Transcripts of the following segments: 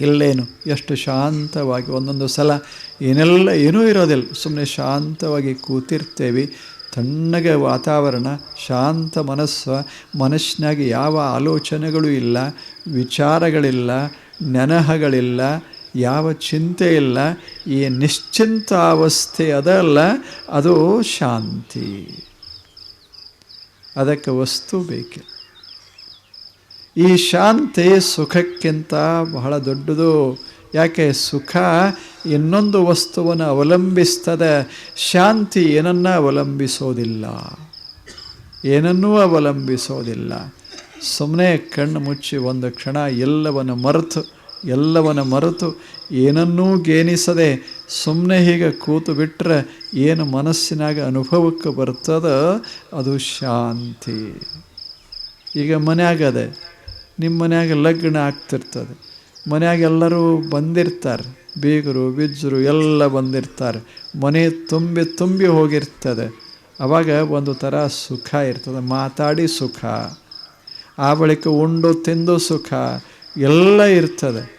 ಇಲ್ಲೇನು ಎಷ್ಟು ಶಾಂತವಾಗಿ ಒಂದೊಂದು ಸಲ ಏನೆಲ್ಲ ಏನೂ ಇರೋದಿಲ್ಲ. ಸುಮ್ಮನೆ ಶಾಂತವಾಗಿ ಕೂತಿರ್ತೇವೆ. ತಣ್ಣಗೆ ವಾತಾವರಣ, ಶಾಂತ ಮನಸ್ಸು, ಮನಸ್ಸಿನಾಗ ಯಾವ ಆಲೋಚನೆಗಳು ಇಲ್ಲ, ವಿಚಾರಗಳಿಲ್ಲ, ನೆನಹಗಳಿಲ್ಲ, ಯಾವ ಚಿಂತೆ ಇಲ್ಲ, ಈ ನಿಶ್ಚಿಂತ ಅವಸ್ಥೆ ಅದಲ್ಲ, ಅದು ಶಾಂತಿ. ಅದಕ್ಕೆ ವಸ್ತು ಬೇಕಿಲ್ಲ. ಈ ಶಾಂತಿ ಸುಖಕ್ಕಿಂತ ಬಹಳ ದೊಡ್ಡದು. ಯಾಕೆ? ಸುಖ ಇನ್ನೊಂದು ವಸ್ತುವನ್ನು ಅವಲಂಬಿಸ್ತದೆ. ಶಾಂತಿ ಏನನ್ನ ಅವಲಂಬಿಸೋದಿಲ್ಲ. ಏನನ್ನೂ ಅವಲಂಬಿಸೋದಿಲ್ಲ. ಸುಮ್ಮನೆ ಕಣ್ಣು ಮುಚ್ಚಿ ಒಂದು ಕ್ಷಣ ಎಲ್ಲವನ್ನು ಮರೆತು ಎಲ್ಲವನ್ನು ಮರೆತು ಏನನ್ನೂ ಗೇನಿಸದೆ ಸುಮ್ಮನೆ ಹೀಗೆ ಕೂತು ಬಿಟ್ಟರೆ ಏನು ಮನಸ್ಸಿನಾಗ ಅನುಭವಕ್ಕೆ ಬರ್ತದೋ ಅದು ಶಾಂತಿ. ಈಗ ಮನ್ಯಾಗದೆ ನಿಮ್ಮ ಮನ್ಯಾಗ ಲಗ್ನ ಆಗ್ತಿರ್ತದೆ. ಮನ್ಯಾಗ ಎಲ್ಲರೂ ಬಂದಿರ್ತಾರೆ. ಬೀಗರು, ಬಿಜ್ಜರು ಎಲ್ಲ ಬಂದಿರ್ತಾರೆ. ಮನೆ ತುಂಬಿ ತುಂಬಿ ಹೋಗಿರ್ತದೆ. ಅವಾಗ ಒಂದು ಥರ ಸುಖ ಇರ್ತದೆ. ಮಾತಾಡಿ ಸುಖ. ಆ ಬಳಿಕ ಉಂಡು ತಿಂದು ಸುಖ. ಎಲ್ಲ ಇರ್ತದೆ.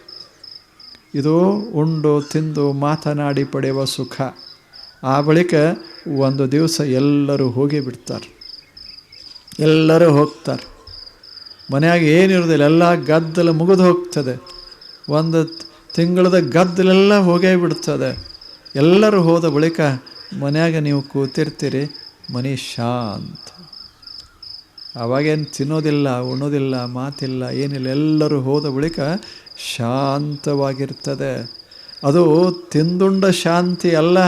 ಇದು ಉಂಡು ತಿಂದು ಮಾತನಾಡಿ ಪಡೆಯುವ ಸುಖ. ಆ ಬಳಿಕ ಒಂದು ದಿವಸ ಎಲ್ಲರೂ ಹೋಗಿ ಬಿಡ್ತಾರೆ. ಎಲ್ಲರೂ ಹೋಗ್ತಾರೆ. ಮನೆಯಾಗ ಏನಿರೋದಿಲ್ಲ ಎಲ್ಲ ಗದ್ದಲ ಮುಗಿದು ಹೋಗ್ತದೆ. ಒಂದು ತಿಂಗಳದ ಗದ್ದಲೆಲ್ಲ ಹೋಗೇ ಬಿಡ್ತದೆ. ಎಲ್ಲರೂ ಹೋದ ಬಳಿಕ ಮನೆಯಾಗ ನೀವು ಕೂತಿರ್ತೀರಿ, ಮನೆ ಶಾಂತ. ಅವಾಗೇನು ತಿನ್ನೋದಿಲ್ಲ, ಉಣ್ಣೋದಿಲ್ಲ, ಮಾತಿಲ್ಲ, ಏನಿಲ್ಲ, ಎಲ್ಲರೂ ಹೋದ ಬಳಿಕ ಶಾಂತವಾಗಿರ್ತದೆ. ಅದು ತಿಂದುಂಡ ಶಾಂತಿ ಅಲ್ಲ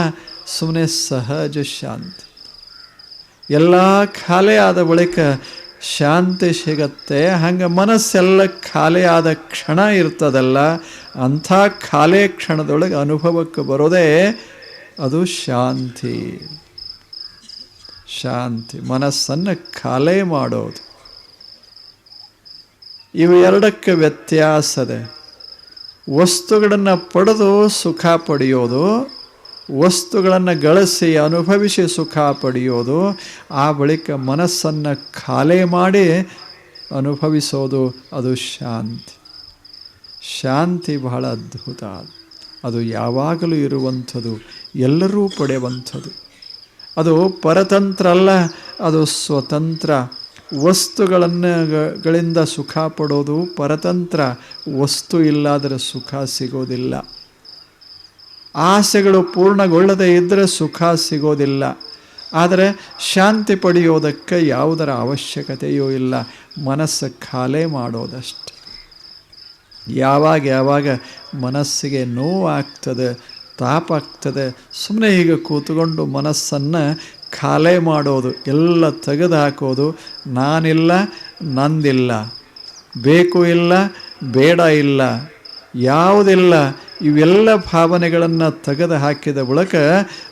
ಸುಮ್ಮನೆ ಸಹಜ ಶಾಂತಿ. ಎಲ್ಲ ಖಾಲಿ ಆದ ಬಳಿಕ ಶಾಂತಿ ಸಿಗತ್ತೆ, ಹಂಗೆ ಮನಸ್ಸೆಲ್ಲ ಖಾಲಿ ಆದ ಕ್ಷಣ ಇರ್ತದಲ್ಲ, ಅಂಥ ಖಾಲಿ ಕ್ಷಣದೊಳಗೆ ಅನುಭವಕ್ಕೆ ಬರೋದೇ ಅದು ಶಾಂತಿ. ಶಾಂತಿ, ಮನಸ್ಸನ್ನು ಖಾಲಿ ಮಾಡೋದು. ಇವು ಎರಡಕ್ಕೆ ವ್ಯತ್ಯಾಸದೆ. ವಸ್ತುಗಳನ್ನು ಪಡೆದು ಸುಖ ಪಡೆಯೋದು ವಸ್ತುಗಳನ್ನು ಗಳಿಸಿ ಅನುಭವಿಸಿ ಸುಖ ಪಡೆಯೋದು, ಆ ಬಳಿಕ ಮನಸ್ಸನ್ನು ಖಾಲಿ ಮಾಡಿ ಅನುಭವಿಸೋದು, ಅದು ಶಾಂತಿ. ಶಾಂತಿ ಬಹಳ ಅದ್ಭುತ. ಅದು ಯಾವಾಗಲೂ ಇರುವಂಥದ್ದು, ಎಲ್ಲರೂ ಪಡೆಯುವಂಥದ್ದು. ಅದು ಪರತಂತ್ರ ಅಲ್ಲ, ಅದು ಸ್ವತಂತ್ರ. ವಸ್ತುಗಳನ್ನು ಗಳಿಂದ ಸುಖ ಪಡೋದು ಪರತಂತ್ರ. ವಸ್ತು ಇಲ್ಲಾದರೆ ಸುಖ ಸಿಗೋದಿಲ್ಲ. ಆಸೆಗಳು ಪೂರ್ಣಗೊಳ್ಳದೇ ಇದ್ದರೆ ಸುಖ ಸಿಗೋದಿಲ್ಲ. ಆದರೆ ಶಾಂತಿ ಪಡೆಯೋದಕ್ಕೆ ಯಾವುದರ ಅವಶ್ಯಕತೆಯೂ ಇಲ್ಲ. ಮನಸ್ಸು ಖಾಲಿ ಮಾಡೋದಷ್ಟೆ. ಯಾವಾಗ ಯಾವಾಗ ಮನಸ್ಸಿಗೆ ನೋವಾಗ್ತದೆ ತಾಪ ಆಗ್ತದೆ ಸುಮ್ಮನೆ ಈಗ ಕೂತ್ಕೊಂಡು ಮನಸ್ಸನ್ನು ಖಾಲಿ ಮಾಡೋದು, ಎಲ್ಲ ತೆಗೆದು ಹಾಕೋದು ನಾನಿಲ್ಲ, ನಂದಿಲ್ಲ. ಬೇಕು ಇಲ್ಲ, ಬೇಡ ಇಲ್ಲ. ಯಾವುದಿಲ್ಲ ಇವೆಲ್ಲ ಭಾವನೆಗಳನ್ನು ತೆಗೆದು ಹಾಕಿದ ಬಳಿಕ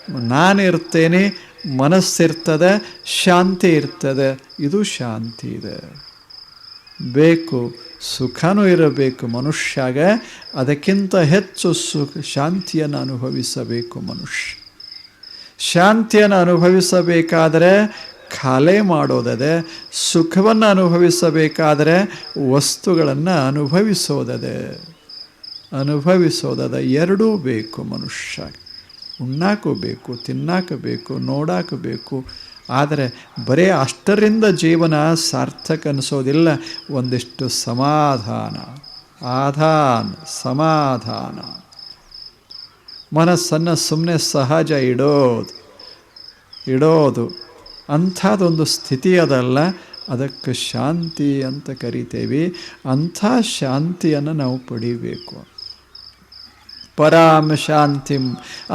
ನಾನಿರ್ತೇನೆ ಮನಸ್ಸಿರ್ತದೆ, ಶಾಂತಿ ಇರ್ತದೆ. ಇದು ಶಾಂತಿ ಇದೆ. ಬೇಕು, ಸುಖನೂ ಇರಬೇಕು ಮನುಷ್ಯಾಗ. ಅದಕ್ಕಿಂತ ಹೆಚ್ಚು ಸುಖ, ಶಾಂತಿಯನ್ನು ಅನುಭವಿಸಬೇಕು ಮನುಷ್ಯ. ಶಾಂತಿಯನ್ನು ಅನುಭವಿಸಬೇಕಾದರೆ ಖಾಲಿ ಮಾಡೋದದೆ, ಸುಖವನ್ನು ಅನುಭವಿಸಬೇಕಾದರೆ ವಸ್ತುಗಳನ್ನು ಅನುಭವಿಸೋದದೆ. ಅನುಭವಿಸೋದದ ಎರಡೂ ಬೇಕು ಮನುಷ್ಯ. ಉಣ್ಣಾಕು ಬೇಕು ತಿನ್ನಾಕ ಬೇಕು ನೋಡಾಕ ಬೇಕು ಆದರೆ ಬರೀ ಅಷ್ಟರಿಂದ ಜೀವನ ಸಾರ್ಥಕ ಅನಿಸೋದಿಲ್ಲ. ಒಂದಿಷ್ಟು ಸಮಾಧಾನ, ಆಧಾನ, ಸಮಾಧಾನ. ಮನಸ್ಸನ್ನು ಸುಮ್ಮನೆ ಸಹಜ ಇಡೋದು ಇಡೋದು. ಅಂಥದ್ದೊಂದು ಸ್ಥಿತಿ ಅದಲ್ಲ. ಅದಕ್ಕೆ ಶಾಂತಿ ಅಂತ ಕರಿತೇವೆ. ಅಂಥ ಶಾಂತಿಯನ್ನು ನಾವು ಪಡಿಬೇಕು. ಪರಾಮ ಶಾಂತಿಂ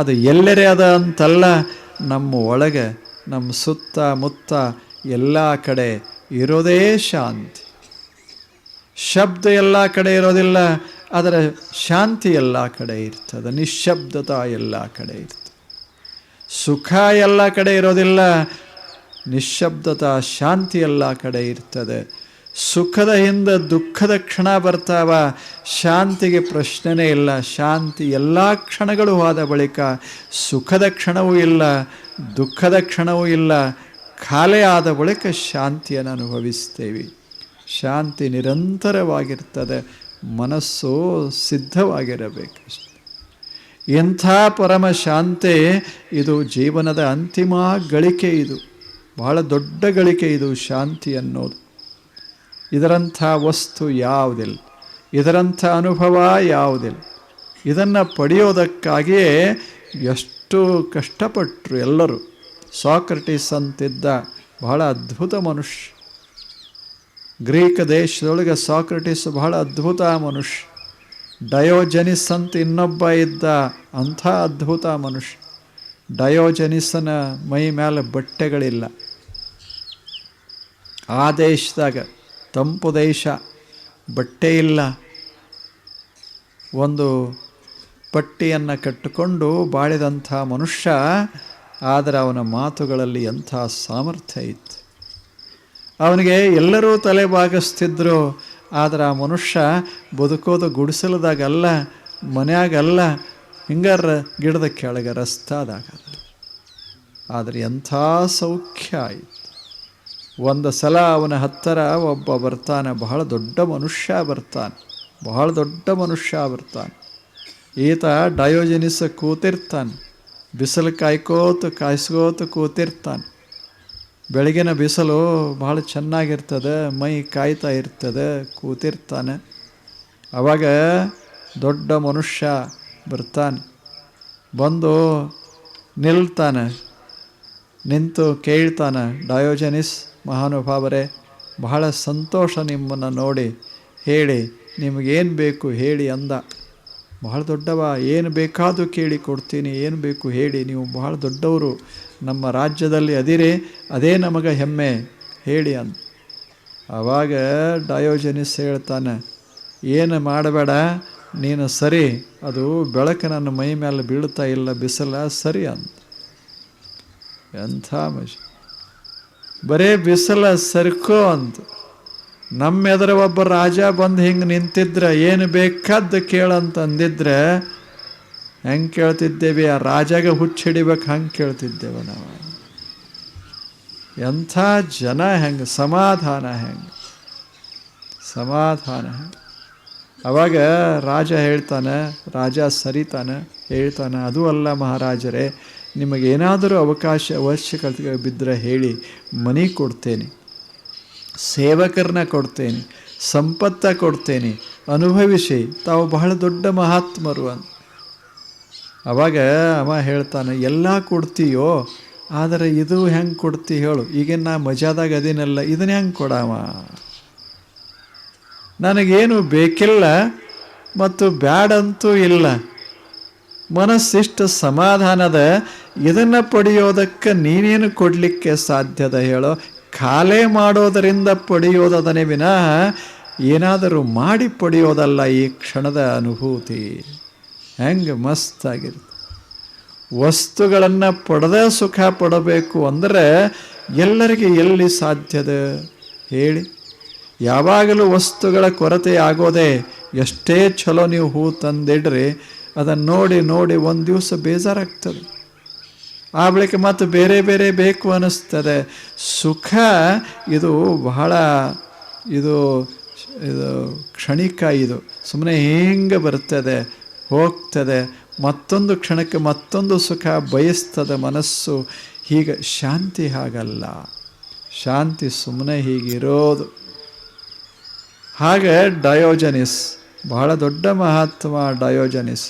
ಅದು ಎಲ್ಲರೇ ಅದ ಅಂತಲ್ಲ, ನಮ್ಮ ಒಳಗೆ, ನಮ್ಮ ಸುತ್ತ ಮುತ್ತ ಎಲ್ಲ ಕಡೆ ಇರೋದೇ ಶಾಂತಿ. ಶಬ್ದ ಎಲ್ಲ ಕಡೆ ಇರೋದಿಲ್ಲ, ಆದರೆ ಶಾಂತಿ ಎಲ್ಲ ಕಡೆ ಇರ್ತದೆ, ನಿಶ್ಶಬ್ದತಾ ಎಲ್ಲ ಕಡೆ ಇರ್ತದೆ. ಸುಖ ಎಲ್ಲ ಕಡೆ ಇರೋದಿಲ್ಲ, ನಿಶ್ಶಬ್ದತ, ಶಾಂತಿ ಎಲ್ಲ ಕಡೆ ಇರ್ತದೆ. ಸುಖದ ಹಿಂದೆ ದುಃಖದ ಕ್ಷಣ ಬರ್ತಾವ, ಶಾಂತಿಗೆ ಪ್ರಶ್ನೆನೇ ಇಲ್ಲ. ಶಾಂತಿ ಎಲ್ಲ ಕ್ಷಣಗಳು ಆದ ಬಳಿಕ ಸುಖದ ಕ್ಷಣವೂ ಇಲ್ಲ, ದುಃಖದ ಕ್ಷಣವೂ ಇಲ್ಲ. ಖಾಲಿ ಆದ ಬಳಿಕ ಶಾಂತಿಯನ್ನು ಅನುಭವಿಸ್ತೇವೆ. ಶಾಂತಿ ನಿರಂತರವಾಗಿರ್ತದೆ, ಮನಸ್ಸು ಸಿದ್ಧವಾಗಿರಬೇಕು ಎಂಥ ಪರಮ ಶಾಂತಿ ಇದು ಜೀವನದ ಅಂತಿಮ ಗಳಿಕೆ ಇದು. ಬಹಳ ದೊಡ್ಡ ಗಳಿಕೆ ಇದು ಶಾಂತಿ ಅನ್ನೋದು. ಇದರಂಥ ವಸ್ತು ಯಾವುದಿಲ್ಲ? ಇದರಂಥ ಅನುಭವ ಯಾವುದಿಲ್ಲ? ಇದನ್ನು ಪಡೆಯೋದಕ್ಕಾಗಿಯೇ ಎಷ್ಟು ಕಷ್ಟಪಟ್ಟರು ಎಲ್ಲರೂ. ಸಾಕ್ರಟಿಸ್ ಅಂತಿದ್ದ ಬಹಳ ಅದ್ಭುತ ಮನುಷ್ಯ. ಗ್ರೀಕ್ ದೇಶದೊಳಗೆ ಸಾಕ್ರಟಿಸ್ ಬಹಳ ಅದ್ಭುತ ಮನುಷ್ಯ. ಡಯೋಜನಿಸ್ ಅಂತ ಇನ್ನೊಬ್ಬ ಇದ್ದ ಅಂಥ ಅದ್ಭುತ ಮನುಷ್ಯ. ಡಯೋಜನಿಸನ ಮೈ ಮೇಲೆ ಬಟ್ಟೆಗಳಿಲ್ಲ. ಆ ದೇಶದಾಗ ತಂಪು ದೇಶ, ಬಟ್ಟೆ ಇಲ್ಲ. ಒಂದು ಪಟ್ಟಿಯನ್ನು ಕಟ್ಟಿಕೊಂಡು ಬಾಳಿದಂಥ ಮನುಷ್ಯ, ಆದರೆ ಅವನ ಮಾತುಗಳಲ್ಲಿ ಎಂಥ ಸಾಮರ್ಥ್ಯ ಇತ್ತು. ಅವನಿಗೆ ಎಲ್ಲರೂ ತಲೆ ಬಾಗಿಸ್ತಿದ್ರು, ಆದರೆ ಆ ಮನುಷ್ಯ ಬದುಕೋದು ಗುಡಿಸಲದಾಗಲ್ಲ, ಮನೆಯಾಗಲ್ಲ, ಹಿಂಗಾರ ಗಿಡದ ಕೆಳಗೆ ರಸ್ತಾದಾಗ ಆದರೆ ಎಂಥ ಸೌಖ್ಯ ಆಯಿತು ಒಂದು ಸಲ ಅವನ ಹತ್ತಿರ ಒಬ್ಬ ಬರ್ತಾನೆ, ಬಹಳ ದೊಡ್ಡ ಮನುಷ್ಯ ಬರ್ತಾನೆ, ಬಹಳ ದೊಡ್ಡ ಮನುಷ್ಯ ಬರ್ತಾನೆ. ಈತ ಡಯೋಜನಿಸ ಕೂತಿರ್ತಾನೆ, ಬಿಸಿಲು ಕಾಯ್ಕೋತ, ಕಾಯಿಸ್ಕೋತ ಕೂತಿರ್ತಾನೆ. ಬೆಳಗಿನ ಬಿಸಿಲು ಭಾಳ ಚೆನ್ನಾಗಿರ್ತದೆ, ಮೈ ಕಾಯ್ತಾ ಇರ್ತದೆ, ಕೂತಿರ್ತಾನೆ. ಆವಾಗ ದೊಡ್ಡ ಮನುಷ್ಯ ಬರ್ತಾನೆ, ಬಂದು ನಿಲ್ತಾನೆ, ನಿಂತು ಕೇಳ್ತಾನೆ ಡಯೋಜನಿಸ್. ಮಹಾನುಭಾವರೇ, ಬಹಳ ಸಂತೋಷ ನಿಮ್ಮನ್ನು ನೋಡಿ, ಹೇಳಿ, ನಿಮಗೇನು ಬೇಕು ಹೇಳಿ ಅಂದ. ಬಹಳ ದೊಡ್ಡವ, ಏನು ಬೇಕಾದರೂ ಕೇಳಿ ಕೊಡ್ತೀನಿ, ಏನು ಬೇಕು ಹೇಳಿ, ನೀವು ಬಹಳ ದೊಡ್ಡವರು, ನಮ್ಮ ರಾಜ್ಯದಲ್ಲಿ ಅದಿರಿ, ಅದೇ ನಮಗೆ ಹೆಮ್ಮೆ, ಹೇಳಿ ಅಂತ ಆವಾಗ ಡಯೋಜನಿಸ್ ಹೇಳ್ತಾನೆ, ಏನು ಮಾಡಬೇಡ, ನೀನು ಸರಿ, ಅದು ಬೆಳಕು ನನ್ನ ಮೈ ಮೇಲೆ ಬೀಳ್ತಾ ಇಲ್ಲ, ಬಿಸಿಲ ಸರಿ ಅಂತ ಎಂಥ ಮಜ ಬರೇ ಬಿಸಿಲ ಸರ್ಕೋ ಅಂತ ನಮ್ಮ ಒಬ್ಬ ರಾಜ ಬಂದು ಹಿಂಗೆ ನಿಂತಿದ್ರೆ ಏನು ಬೇಕಾದ್ದು ಕೇಳಂತ ಅಂದಿದ್ರೆ, ಹೆಂಗೆ ಕೇಳ್ತಿದ್ದೇವೆ? ಆ ರಾಜಾಗ ಹುಚ್ಚಿಡಿಬೇಕು ಹಂಗೆ ಕೇಳ್ತಿದ್ದೇವೆ ನಾವು. ಎಂಥ ಜನ ಹೆಂಗೆ, ಸಮಾಧಾನ ಹೆಂಗೆ? ಸಮಾಧಾನ ಹೆಂಗೆ? ಅವಾಗ ರಾಜ ಹೇಳ್ತಾನೆ, ರಾಜ ಸರಿತಾನೆ, ಹೇಳ್ತಾನೆ, ಅದು ಅಲ್ಲ ಮಹಾರಾಜರೇ ನಿಮಗೇನಾದರೂ ಅವಕಾಶ, ಅವಶ್ಯಕತೆ ಬಿದ್ದರೆ ಹೇಳಿ, ಮನೆ ಕೊಡ್ತೇನೆ, ಸೇವಕರನ್ನ ಕೊಡ್ತೇನೆ, ಸಂಪತ್ತ ಕೊಡ್ತೇನೆ, ಅನುಭವಿಸಿ, ತಾವು ಬಹಳ ದೊಡ್ಡ ಮಹಾತ್ಮರು ಅಂತ. ಅವಾಗ ಅವ ಹೇಳ್ತಾನೆ, ಎಲ್ಲ ಕೊಡ್ತೀಯೋ, ಆದರೆ ಇದು ಹೆಂಗೆ ಕೊಡ್ತಿ ಹೇಳು ಈಗ ನಾ ಮಜಾದಾಗ ಅದೇನಲ್ಲ, ಇದನ್ನ ಹೆಂಗೆ ಕೊಡವ? ನನಗೇನು ಬೇಕಿಲ್ಲ ಮತ್ತು ಬ್ಯಾಡಂತೂ ಇಲ್ಲ. ಮನಸ್ಸಿಷ್ಟು ಸಮಾಧಾನದ ಇದನ್ನು ಪಡೆಯೋದಕ್ಕೆ ನೀನೇನು ಕೊಡಲಿಕ್ಕೆ ಸಾಧ್ಯದ ಹೇಳೋ? ಖಾಲೆ ಮಾಡೋದರಿಂದ ಪಡೆಯೋದನೇ ವಿನಃ ಏನಾದರೂ ಮಾಡಿ ಪಡೆಯೋದಲ್ಲ ಈ ಕ್ಷಣದ ಅನುಭೂತಿ. ಹೆಂಗೆ ಮಸ್ತಾಗಿರುತ್ತೆ ವಸ್ತುಗಳನ್ನು ಪಡೆದ ಸುಖ ಪಡಬೇಕು ಅಂದರೆ ಎಲ್ಲರಿಗೆ ಎಲ್ಲಿ ಸಾಧ್ಯದ? ಹೇಳಿ. ಯಾವಾಗಲೂ ವಸ್ತುಗಳ ಕೊರತೆ ಆಗೋದೇ ಎಷ್ಟೇ ಚಲೋ ನೀವು ಹೂ ತಂದಿಡ್ರಿ ಅದನ್ನು ನೋಡಿ ನೋಡಿ ಒಂದು ದಿವಸ ಬೇಜಾರಾಗ್ತದೆ. ಆ ಬಳಿಕ ಮತ್ತು ಬೇರೆ ಬೇರೆ ಬೇಕು ಅನ್ನಿಸ್ತದೆ. ಸುಖ ಇದು ಬಹಳ ಇದು ಇದು ಕ್ಷಣಿಕ ಇದು. ಸುಮ್ಮನೆ ಹೇಗೆ ಬರ್ತದೆ, ಹೋಗ್ತದೆ, ಮತ್ತೊಂದು ಕ್ಷಣಕ್ಕೆ ಮತ್ತೊಂದು ಸುಖ ಬಯಸ್ತದೆ ಮನಸ್ಸು. ಹೀಗೆ ಶಾಂತಿ ಹಾಗಲ್ಲ. ಶಾಂತಿ ಸುಮ್ಮನೆ ಹೀಗಿರೋದು. ಹಾಗೆ ಡಯೋಜನಿಸ್, ಬಹಳ ದೊಡ್ಡ ಮಹಾತ್ಮ ಡಯೋಜನಿಸ್.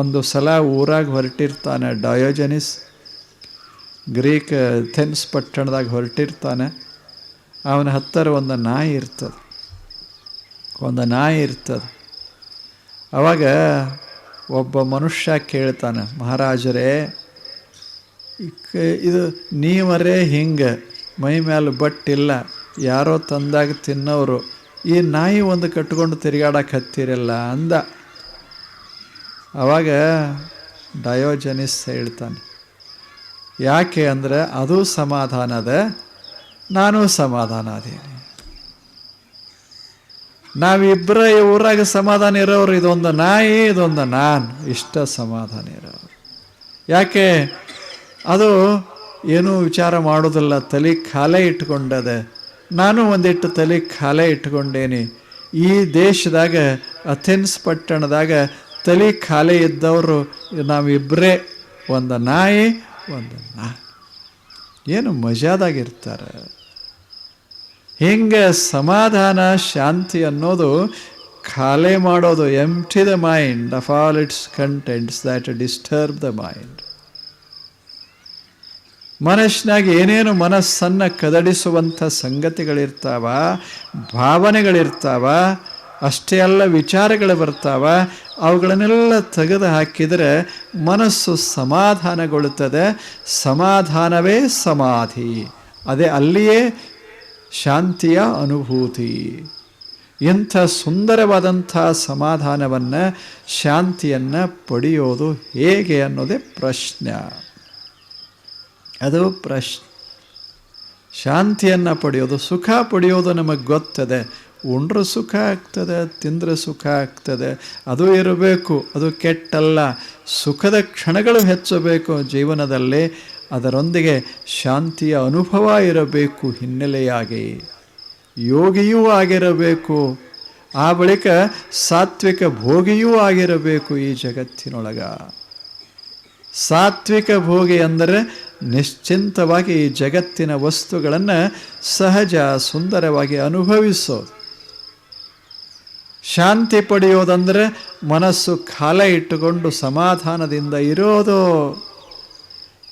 ಒಂದು ಸಲ ಊರಾಗ ಹೊರಟಿರ್ತಾನೆ ಡಯೋಜನಿಸ್. ಗ್ರೀಕ್ ಥೆನ್ಸ್ ಪಟ್ಟಣದಾಗ ಹೊರಟಿರ್ತಾನೆ. ಅವನ ಹತ್ತಿರ ಒಂದು ನಾಯಿ ಇರ್ತದೆ. ಒಂದು ನಾಯಿ ಇರ್ತದೆ. ಅವಾಗ ಒಬ್ಬ ಮನುಷ್ಯ ಕೇಳ್ತಾನೆ, ಮಹಾರಾಜರೇ ಇದು ನೀವರೇ ಹಿಂಗೆ ಮೈ ಮೇಲೆ ಬಟ್ಟಿಲ್ಲ, ಯಾರೋ ತಂದಾಗ ತಿನ್ನೋರು ಈ ನಾಯಿ ಒಂದು ಕಟ್ಕೊಂಡು ತಿರುಗಾಡಕ್ಕೆ ಹತ್ತಿರಲ್ಲ ಅಂದ. ಆವಾಗ ಡಯೋಜನಿಸ್ ಹೇಳ್ತಾನೆ, ಯಾಕೆ ಅಂದರೆ ಅದು ಸಮಾಧಾನದ, ನಾನು ಸಮಾಧಾನ ಅದೇನೆ ನಾವಿಬ್ಬರ ಊರಾಗ ಸಮಾಧಾನ ಇರೋರು, ಇದೊಂದು ನಾಯಿ, ಇದೊಂದು ನಾನು, ಇಷ್ಟ ಸಮಾಧಾನ ಇರೋರು. ಯಾಕೆ? ಅದು ಏನೂ ವಿಚಾರ ಮಾಡೋದಿಲ್ಲ, ತಲೆ ಖಾಲೆ ಇಟ್ಕೊಂಡದೆ ನಾನು ಒಂದಿಟ್ಟು ತಲೆ ಖಾಲೆ ಇಟ್ಕೊಂಡೇನಿ ಈ ದೇಶದಾಗ, ಅಥೆನ್ಸ್ ಪಟ್ಟಣದಾಗ ತಲೆ ಖಾಲಿ ಇದ್ದವರು ನಾವಿಬ್ಬರೇ ಒಂದು ನಾಯಿ, ಒಂದು ನಾ. ಏನು ಮಜಾದಾಗಿರ್ತಾರೆ. ಹಿಂಗೆ ಸಮಾಧಾನ, ಶಾಂತಿ ಅನ್ನೋದು ಖಾಲಿ ಮಾಡೋದು empty the mind of all its contents that disturb the mind ಮನಸ್ಸಿನಾಗ ಏನೇನು ಮನಸ್ಸನ್ನು ಕದಡಿಸುವಂಥ ಸಂಗತಿಗಳಿರ್ತಾವ, ಭಾವನೆಗಳಿರ್ತಾವ, ಅಷ್ಟೇ ಅಲ್ಲ ವಿಚಾರಗಳು ಬರ್ತಾವ, ಅವುಗಳನ್ನೆಲ್ಲ ತೆಗೆದು ಹಾಕಿದರೆ ಮನಸ್ಸು ಸಮಾಧಾನಗೊಳ್ಳುತ್ತದೆ. ಸಮಾಧಾನವೇ ಸಮಾಧಿ. ಅದೇ ಅಲ್ಲಿಯೇ ಶಾಂತಿಯ ಅನುಭೂತಿ. ಇಂಥ ಸುಂದರವಾದಂಥ ಸಮಾಧಾನವನ್ನು, ಶಾಂತಿಯನ್ನು ಪಡೆಯೋದು ಹೇಗೆ ಅನ್ನೋದೇ ಪ್ರಶ್ನೆ. ಅದು ಪ್ರಶ್, ಶಾಂತಿಯನ್ನು ಪಡೆಯೋದು, ಸುಖ ಪಡೆಯೋದು ನಮಗೆ ಗೊತ್ತದೆ. ಉಂಡ್ರೆ ಸುಖ ಆಗ್ತದೆ, ತಿಂದರೆ ಸುಖ ಆಗ್ತದೆ. ಅದು ಇರಬೇಕು, ಅದು ಕೆಟ್ಟಲ್ಲ. ಸುಖದ ಕ್ಷಣಗಳು ಹೆಚ್ಚಬೇಕು ಜೀವನದಲ್ಲಿ. ಅದರೊಂದಿಗೆ ಶಾಂತಿಯ ಅನುಭವ ಇರಬೇಕು ಹಿನ್ನೆಲೆಯಾಗಿ. ಯೋಗಿಯೂ ಆಗಿರಬೇಕು. ಆ ಬಳಿಕ ಸಾತ್ವಿಕ ಭೋಗಿಯೂ ಆಗಿರಬೇಕು ಈ ಜಗತ್ತಿನೊಳಗ. ಸಾತ್ವಿಕ ಭೋಗಿ ಅಂದರೆ ನಿಶ್ಚಿಂತವಾಗಿ ಜಗತ್ತಿನ ವಸ್ತುಗಳನ್ನು ಸಹಜ ಸುಂದರವಾಗಿ ಅನುಭವಿಸೋದು ಶಾಂತಿ ಪಡೆಯೋದಂದರೆ ಮನಸ್ಸು ಕಾಲ ಇಟ್ಟುಕೊಂಡು ಸಮಾಧಾನದಿಂದ ಇರೋದು.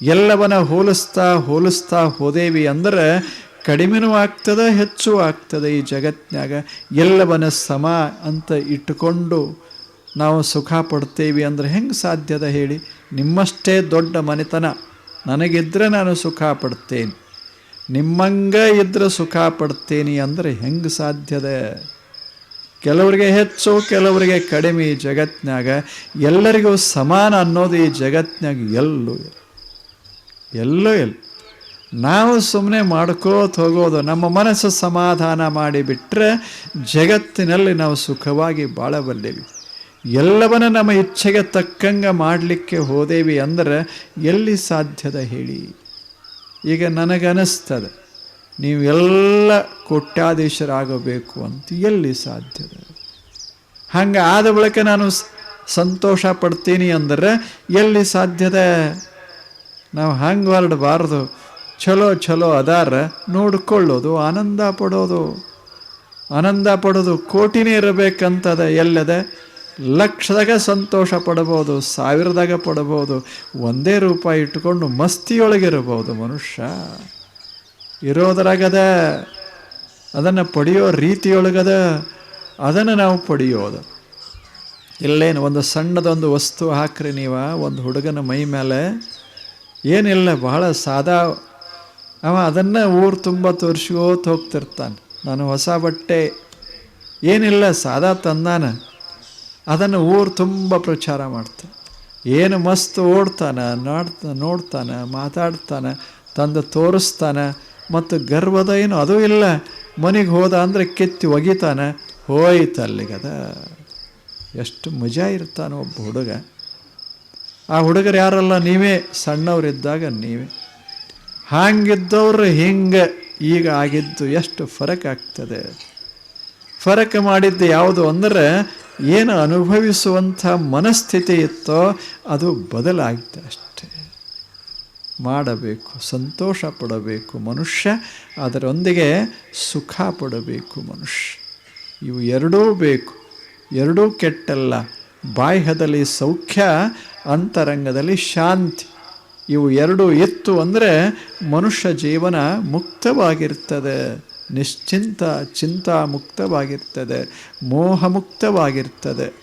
ಎಲ್ಲವನ್ನ ಹೋಲಿಸ್ತಾ ಹೋಲಿಸ್ತಾ ಹೋದೇವಿ ಅಂದರೆ ಕಡಿಮೆನೂ ಆಗ್ತದೆ, ಹೆಚ್ಚು ಆಗ್ತದೆ ಈ ಜಗತ್ತಿನಾಗ ಎಲ್ಲವನ್ನ ಸಮ ಅಂತ ಇಟ್ಟುಕೊಂಡು ನಾವು ಸುಖ ಪಡ್ತೇವಿ ಅಂದರೆ ಹೆಂಗೆ ಸಾಧ್ಯದ ಹೇಳಿ? ನಿಮ್ಮಷ್ಟೇ ದೊಡ್ಡ ಮನೆತನ. ನನಗಿದ್ರೆ ನಾನು ಸುಖ ಪಡ್ತೇನೆ. ನಿಮ್ಮಂಗ ಇದ್ರೆ ಸುಖ ಪಡ್ತೇನೆ ಅಂದರೆ ಹೆಂಗೆ ಸಾಧ್ಯದ ಕೆಲವರಿಗೆ ಹೆಚ್ಚು, ಕೆಲವರಿಗೆ ಕಡಿಮೆ ಈ ಜಗತ್ತಿನಾಗ ಎಲ್ಲರಿಗೂ ಸಮಾನ ಅನ್ನೋದು ಈ ಜಗತ್ತಿನಾಗ ಎಲ್ಲೂ ಇಲ್ಲ. ಎಲ್ಲೂ ಇಲ್ಲ. ನಾವು ಸುಮ್ಮನೆ ಮಾಡ್ಕೋತ ಹೋಗೋದು, ನಮ್ಮ ಮನಸ್ಸು ಸಮಾಧಾನ ಮಾಡಿಬಿಟ್ರೆ ಜಗತ್ತಿನಲ್ಲಿ ನಾವು ಸುಖವಾಗಿ ಬಾಳಬಲ್ಲೆವಿ ಎಲ್ಲವನ್ನ ನಮ್ಮ ಇಚ್ಛೆಗೆ ತಕ್ಕಂಗೆ ಮಾಡಲಿಕ್ಕೆ ಹೋದೇವಿ ಅಂದರೆ ಎಲ್ಲಿ ಸಾಧ್ಯದ ಹೇಳಿ? ಈಗ ನನಗನಿಸ್ತದೆ, ನೀವು ಎಲ್ಲ ಕೋಟ್ಯಾಧೀಶರಾಗಬೇಕು ಅಂತ ಎಲ್ಲಿ ಸಾಧ್ಯದ? ಹಂಗೆ ಆದ ಬಳಿಕ ನಾನು ಸಂತೋಷ ಪಡ್ತೀನಿ ಅಂದರೆ ಎಲ್ಲಿ ಸಾಧ್ಯದ? ನಾವು ಹಂಗೆ ಹೊರಡಬಾರ್ದು ಚಲೋ ಚಲೋ ಅದಾರ, ನೋಡ್ಕೊಳ್ಳೋದು, ಆನಂದ ಪಡೋದು. ಆನಂದ ಪಡೋದು, ಕೋಟಿನೇ ಇರಬೇಕಂತದ ಎಲ್ಲದ? ಲಕ್ಷದಾಗ ಸಂತೋಷ ಪಡಬಹುದು, ಸಾವಿರದಾಗ ಪಡಬಹುದು, ಒಂದೇ ರೂಪಾಯಿ ಇಟ್ಟುಕೊಂಡು ಮಸ್ತಿಯೊಳಗಿರಬಹುದು ಮನುಷ್ಯ. ಇರೋದ್ರಾಗದ, ಅದನ್ನು ಪಡೆಯೋ ರೀತಿಯೊಳಗದ, ಅದನ್ನು ನಾವು ಪಡೆಯೋದು. ಇಲ್ಲೇನು, ಒಂದು ಸಣ್ಣದೊಂದು ವಸ್ತು ಹಾಕ್ರಿ ನೀವ, ಒಂದು ಹುಡುಗನ ಮೈ ಮೇಲೆ ಏನಿಲ್ಲ, ಬಹಳ ಸಾದಾ, ಅವ ಅದನ್ನು ಊರು ತುಂಬ ತೋರಿಸ್ಕೋತ ಹೋಗ್ತಿರ್ತಾನೆ. ನಾನು ಹೊಸ ಬಟ್ಟೆ, ಏನಿಲ್ಲ, ಸಾದಾ ತಂದಾನ. ಅದನ್ನು ಊರು ತುಂಬ ಪ್ರಚಾರ ಮಾಡ್ತಾನೆ ಏನು ಮಸ್ತ್ ಓಡ್ತಾನೆ, ನಾಡ್ತಾ, ನೋಡ್ತಾನೆ, ಮಾತಾಡ್ತಾನೆ, ತಂದು ತೋರಿಸ್ತಾನೆ, ಮತ್ತು ಗರ್ವದ ಏನು ಅದೂ ಇಲ್ಲ. ಮನೆಗೆ ಹೋದ ಅಂದರೆ ಕೆತ್ತಿ ಒಗಿತಾನೆ, ಹೋಯ್ತು ಅಲ್ಲಿಗದ ಎಷ್ಟು ಮಜಾ ಇರ್ತಾನೆ ಒಬ್ಬ ಹುಡುಗ. ಆ ಹುಡುಗರು ಯಾರಲ್ಲ, ನೀವೇ ಸಣ್ಣವರಿದ್ದಾಗ ನೀವೇ. ಹಾಂಗಿದ್ದವ್ರು ಹಿಂಗೆ, ಈಗ ಆಗಿದ್ದು ಎಷ್ಟು ಫರಕ್ ಆಗ್ತದೆ. ಫರಕ್ ಮಾಡಿದ್ದು ಯಾವುದು ಅಂದರೆ ಏನು ಅನುಭವಿಸುವಂಥ ಮನಸ್ಥಿತಿ ಇತ್ತೋ ಅದು ಬದಲಾಗಿದೆ ಅಷ್ಟೇ. ಮಾಡಬೇಕು, ಸಂತೋಷ ಪಡಬೇಕು ಮನುಷ್ಯ, ಅದರೊಂದಿಗೆ ಸುಖ ಪಡಬೇಕು ಮನುಷ್ಯ. ಇವು ಎರಡೂ ಬೇಕು, ಎರಡೂ ಕೆಟ್ಟಲ್ಲ. ಬಾಹ್ಯದಲ್ಲಿ ಸೌಖ್ಯ, ಅಂತರಂಗದಲ್ಲಿ ಶಾಂತಿ. ಇವು ಎರಡು ಇತ್ತು ಅಂದರೆ ಮನುಷ್ಯ ಜೀವನ ಮುಕ್ತವಾಗಿರ್ತದೆ. ನಿಶ್ಚಿಂತ ಚಿಂತಾಮುಕ್ತವಾಗಿರ್ತದೆ ಮೋಹಮುಕ್ತವಾಗಿರ್ತದೆ. ಮೋಹ ಮುಕ್ತವಾಗಿರ್ತದೆ